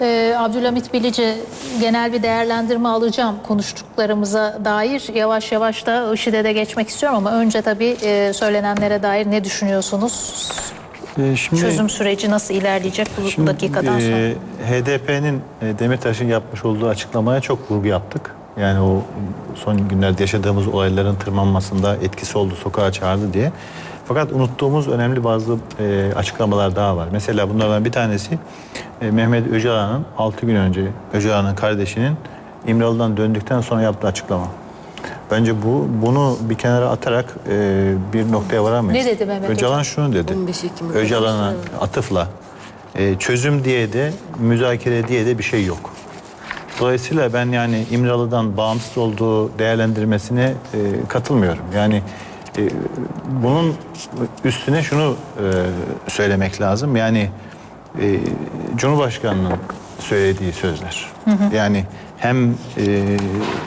Ee, Abdülhamit Bilici genel bir değerlendirme alacağım konuştuklarımıza dair. Yavaş yavaş da IŞİD'e de geçmek istiyorum ama önce tabii e, söylenenlere dair ne düşünüyorsunuz? Ee, şimdi, Çözüm süreci nasıl ilerleyecek bu şimdi, dakikadan sonra? e, HDP'nin e, Demirtaş'ın yapmış olduğu açıklamaya çok vurgu yaptık. Yani o son günlerde yaşadığımız olayların tırmanmasında etkisi oldu, sokağa çağırdı diye. Fakat unuttuğumuz önemli bazı e, açıklamalar daha var. Mesela bunlardan bir tanesi e, Mehmet Öcalan'ın 6 gün önce Öcalan'ın kardeşinin İmralı'dan döndükten sonra yaptığı açıklama. Bence bu bunu bir kenara atarak e, bir noktaya varamayız. Ne dedi Mehmet Öcalan şunu dedi. 15 Ekim Öcalan'a atıfla e, çözüm diye de müzakere diye de bir şey yok. Dolayısıyla ben yani İmralı'dan bağımsız olduğu değerlendirmesine e, katılmıyorum. Yani e, bunun üstüne şunu e, söylemek lazım. Yani e, Cumhurbaşkanı'nın söylediği sözler. Yani hem e,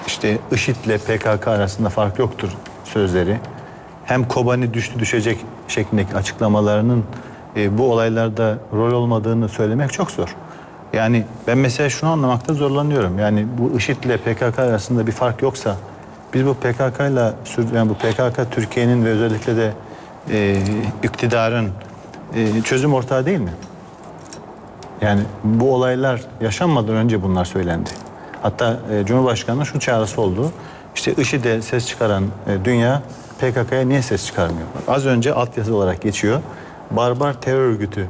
işte IŞİD'le PKK arasında fark yoktur sözleri. Hem Kobani düştü düşecek şeklindeki açıklamalarının e, bu olaylarda rol olmadığını söylemek çok zor. Yani ben mesela şunu anlamakta zorlanıyorum. Yani bu IŞİD ile PKK arasında bir fark yoksa biz bu PKK ile sür- yani bu PKK Türkiye'nin ve özellikle de e, iktidarın e, çözüm ortağı değil mi? Yani bu olaylar yaşanmadan önce bunlar söylendi. Hatta e, Cumhurbaşkanı'nın şu çağrısı oldu. İşte IŞİD'e ses çıkaran e, dünya PKK'ya niye ses çıkarmıyor? Az önce altyazı olarak geçiyor. Barbar terör örgütü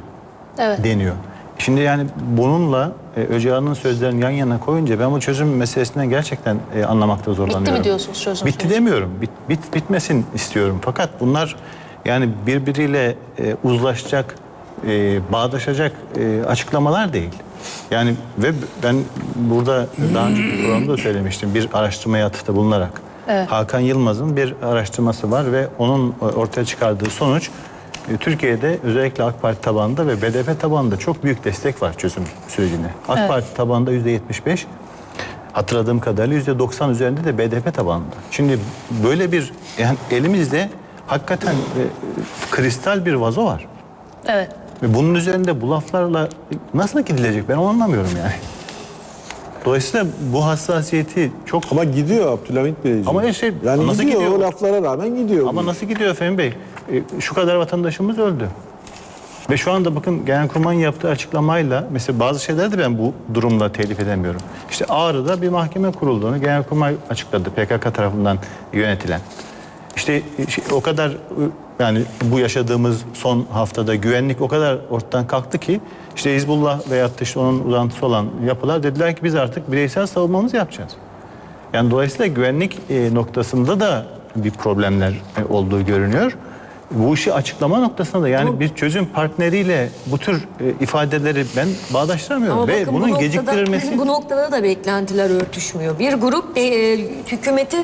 Evet. deniyor. Şimdi yani bununla e, Öcalan'ın sözlerini yan yana koyunca ben bu çözüm meselesinden gerçekten e, anlamakta zorlanıyorum. Bitti mi diyorsunuz çözüm Bitti süreci? demiyorum. Bit, bit- bitmesin istiyorum. Fakat bunlar yani birbiriyle e, uzlaşacak, e, bağdaşacak e, açıklamalar değil. Yani ve ben burada daha önce bir programda da söylemiştim bir araştırmaya atıfta bulunarak. Hakan Yılmaz'ın bir araştırması var ve onun ortaya çıkardığı sonuç e, Türkiye'de özellikle AK Parti tabanında ve BDP tabanında çok büyük destek var çözüm sürecine. AK Evet. Parti tabanında yüzde 75, hatırladığım kadarıyla yüzde 90 üzerinde de BDP tabanında. Şimdi böyle bir yani elimizde hakikaten e, kristal bir vazo var. Evet. Ve bunun üzerinde bu laflarla nasıl gidilecek ben onu anlamıyorum yani. Dolayısıyla bu hassasiyeti çok Ama gidiyor Abdülhamit Beyciğim. Ama işte yani nasıl gidiyor, gidiyor? o laflara rağmen gidiyor. Ama nasıl gidiyor Fehmi Bey? E, şu kadar vatandaşımız öldü. Ve şu anda bakın Genelkurmay'ın yaptığı açıklamayla mesela bazı şeyleri de ben bu durumla telif edemiyorum. İşte Ağrı'da bir mahkeme kurulduğunu Genelkurmay açıkladı PKK tarafından yönetilen. İşte e, şey, o kadar e, yani bu yaşadığımız son haftada güvenlik o kadar ortadan kalktı ki işte Hizbullah da işte onun uzantısı olan yapılar dediler ki biz artık bireysel savunmamızı yapacağız. Yani dolayısıyla güvenlik e, noktasında da bir problemler e, olduğu görünüyor. Bu işi açıklama noktasında da yani bir çözüm partneriyle bu tür e, ifadeleri ben bağdaştıramıyorum Ama ve bakın bunun bu noktada, geciktirilmesi bu noktada da beklentiler örtüşmüyor. Bir grup de, e, hükümeti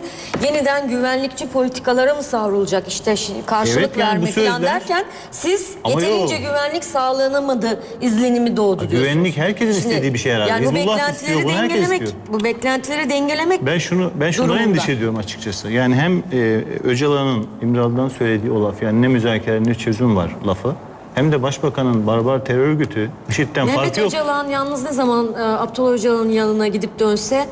yeniden güvenlikçi politikalara mı savrulacak işte karşılık Evet, yani bu verme falan sözler- derken siz yeterince yok. güvenlik sağlanamadı izlenimi doğdu diyorsunuz. güvenlik herkesin istediği bir şey herhalde. Yani bu Hizbullah beklentileri istiyor, dengelemek, bu beklentileri dengelemek ben şunu ben durumunda. endişe ediyorum açıkçası. Yani hem e, Öcalan'ın İmralı'dan söylediği o laf yani ne müzakere ne çözüm var lafı hem de Başbakanın barbar terör örgütü IŞİD'den Mehmet farkı yok. Öcalan yalnız ne zaman e, Abdullah Öcalan'ın yanına gidip dönse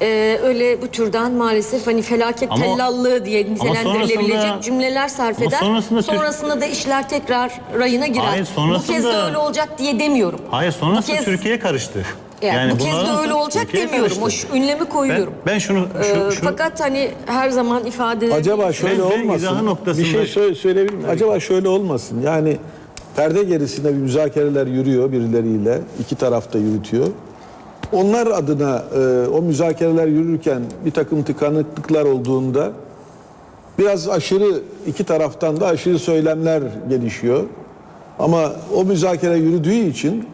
e, öyle bu türden maalesef hani felaket Ama- tellallığı diye nitelendirilebilecek sonrasında- cümleler sarf eder. sonrasında Sonrasında da işler tekrar rayına girer. Hayır, Bu kez de sonrasında- öyle olacak diye demiyorum. Hayır sonrasında Bu kez- Türkiye karıştı. Yani, bu kez de öyle olacak demiyorum. O şu ünlemi Ben, koyuyorum. ben şunu şu, Ee, şu Fakat hani her zaman ifadeleri Acaba şöyle Ben- ben olmasın. Bir şey söyle, söyleyebilir miyim? Acaba şöyle olmasın. Yani perde gerisinde bir müzakereler yürüyor birileriyle. iki tarafta yürütüyor. Onlar adına e, o müzakereler yürürken bir takım tıkanıklıklar olduğunda biraz aşırı iki taraftan da aşırı söylemler gelişiyor. Ama o müzakere yürüdüğü için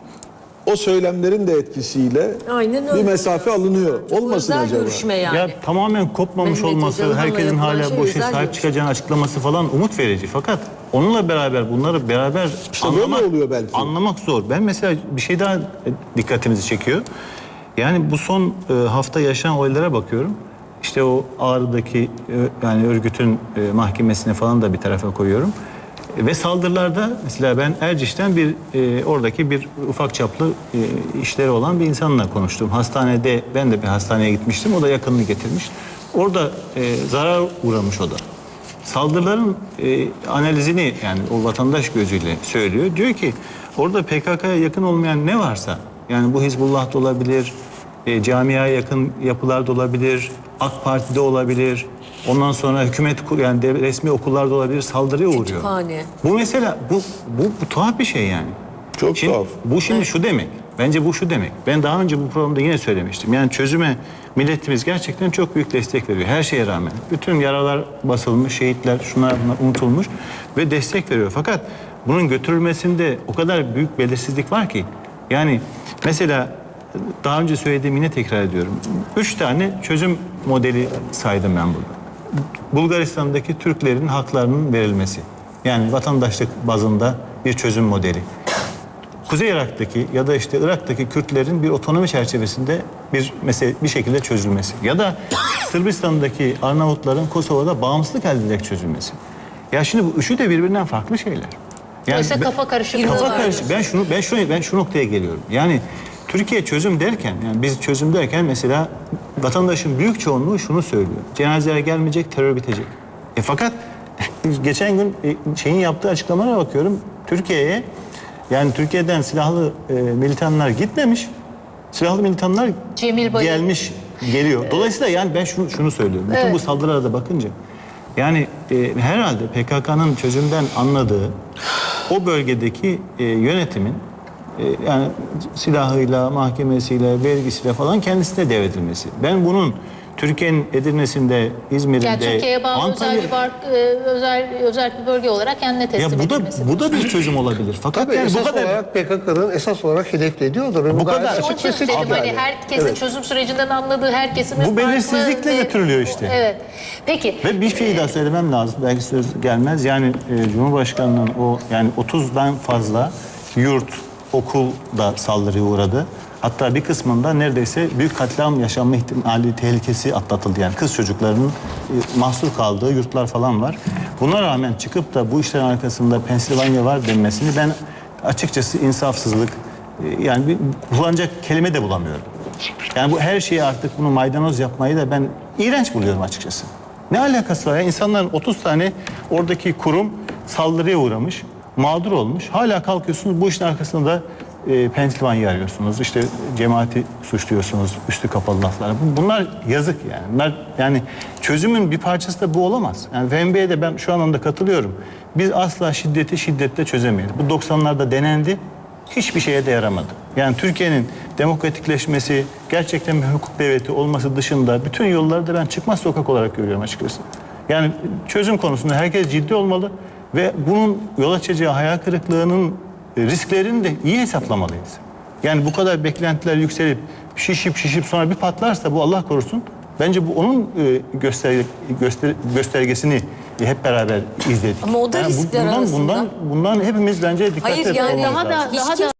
o söylemlerin de etkisiyle Aynen bir öyle. mesafe alınıyor. Bu Olmasın özel acaba? görüşme yani. ya tamamen kopmamış Mehmet olması, Öcalan'la herkesin yapılan hala şey boşa özel sahip görüşme. çıkacağını açıklaması falan umut verici. Fakat onunla beraber bunları beraber İşte böyle oluyor belki. Anlamak zor. Ben mesela bir şey daha e, dikkatimizi çekiyor. Yani bu son e, hafta yaşanan olaylara bakıyorum. İşte o Ağrı'daki e, yani örgütün e, mahkemesine falan da bir tarafa koyuyorum. Ve saldırılarda mesela ben Erciş'ten bir e, oradaki bir ufak çaplı e, işleri olan bir insanla konuştum. Hastanede ben de bir hastaneye gitmiştim. O da yakınını getirmiş. Orada e, zarar uğramış o da. Saldırıların e, analizini yani o vatandaş gözüyle söylüyor. Diyor ki orada PKK'ya yakın olmayan ne varsa yani bu Hizbullah da olabilir, e, camiaya yakın yapılar da olabilir, AK Parti'de olabilir. Ondan sonra hükümet kur yani dev- resmi okullarda olabilir saldırıya uğruyor. Kütüphane. Bu mesela bu, bu, bu tuhaf bir şey yani. Çok Şimdi, tuhaf. Bu şimdi şu demek. Bence bu şu demek. Ben daha önce bu programda yine söylemiştim. Yani çözüme milletimiz gerçekten çok büyük destek veriyor. Her şeye rağmen. Bütün yaralar basılmış, şehitler şunlar bunlar unutulmuş ve destek veriyor. Fakat bunun götürülmesinde o kadar büyük belirsizlik var ki. Yani mesela daha önce söylediğim yine tekrar ediyorum. Üç tane çözüm modeli saydım ben burada. Bulgaristan'daki Türklerin haklarının verilmesi. Yani vatandaşlık bazında bir çözüm modeli. Kuzey Irak'taki ya da işte Irak'taki Kürtlerin bir otonomi çerçevesinde bir mesele bir şekilde çözülmesi ya da Sırbistan'daki Arnavutların Kosova'da bağımsızlık elde ederek çözülmesi. Ya şimdi bu üçü de birbirinden farklı şeyler. Dolayısıyla ben- kafa karışıklığı Kafa var karışık. Ben şunu ben şu ben şu noktaya geliyorum. Yani Türkiye çözüm derken yani biz çözüm derken mesela vatandaşın büyük çoğunluğu şunu söylüyor. Cenazeler gelmeyecek, terör bitecek. E fakat geçen gün şeyin yaptığı açıklamalara bakıyorum. Türkiye'ye yani Türkiye'den silahlı e, militanlar gitmemiş. Silahlı militanlar Cemil Bayır. gelmiş, geliyor. Dolayısıyla yani ben şunu şunu söylüyorum. Bütün Evet. bu saldırılara da bakınca yani e, herhalde PKK'nın çözümden anladığı o bölgedeki e, yönetimin yani silahıyla, mahkemesiyle, vergisiyle falan kendisine devredilmesi. Ben bunun Türkiye'nin Edirne'sinde, İzmir'de, Yani Türkiye'ye bağlı özel Antalya- bir, bar, e, özel, özel bir bölge olarak kendine ya teslim bu da edilmesi. bu da bir çözüm olabilir. Fakat Tabii yani bu esas kadar olarak PKK'nın esas olarak hedeflediyordur. Ve Bu bu kadar- açık dedim hani yani. herkesin Evet. çözüm sürecinden anladığı herkesin Bu belirsizlikle götürülüyor işte. Evet. Peki. Ve bir şey daha söylemem lazım. Belki söz gelmez. Yani e, Cumhurbaşkanı'nın o yani 30'dan fazla yurt, okul da saldırıya uğradı. Hatta bir kısmında neredeyse büyük katliam yaşanma ihtimali tehlikesi atlatıldı. Yani kız çocuklarının e, mahsur kaldığı yurtlar falan var. Buna rağmen çıkıp da bu işlerin arkasında Pensilvanya var denmesini ben açıkçası insafsızlık e, yani bir kullanacak kelime de bulamıyorum. Yani bu her şeyi artık bunu maydanoz yapmayı da ben iğrenç buluyorum açıkçası. Ne alakası var ya? İnsanların 30 tane oradaki kurum saldırıya uğramış, mağdur olmuş. Hala kalkıyorsunuz bu işin arkasında da e, Pensilvanya arıyorsunuz. İşte cemaati suçluyorsunuz, üstü kapalı laflar. Bu- Bunlar yazık yani. Bunlar yani çözümün bir parçası da bu olamaz. Yani FMB'ye de ben şu anlamda katılıyorum. Biz asla şiddeti şiddetle çözemeyiz. Bu 90'larda denendi hiçbir şeye de yaramadı. Yani Türkiye'nin demokratikleşmesi, gerçekten bir hukuk devleti olması dışında bütün yolları da ben çıkmaz sokak olarak görüyorum açıkçası. Yani çözüm konusunda herkes ciddi olmalı ve bunun yol açacağı hayal kırıklığının e, risklerini de iyi hesaplamalıyız. Yani bu kadar beklentiler yükselip şişip şişip sonra bir patlarsa bu Allah korusun. Bence bu onun e, göster, göster, göstergesini hep beraber izledik. Ama o da bu- riskler bundan, arasında. bundan, bundan hepimiz bence dikkat Hayır etmemiz yani lazım. Daha da- daha da-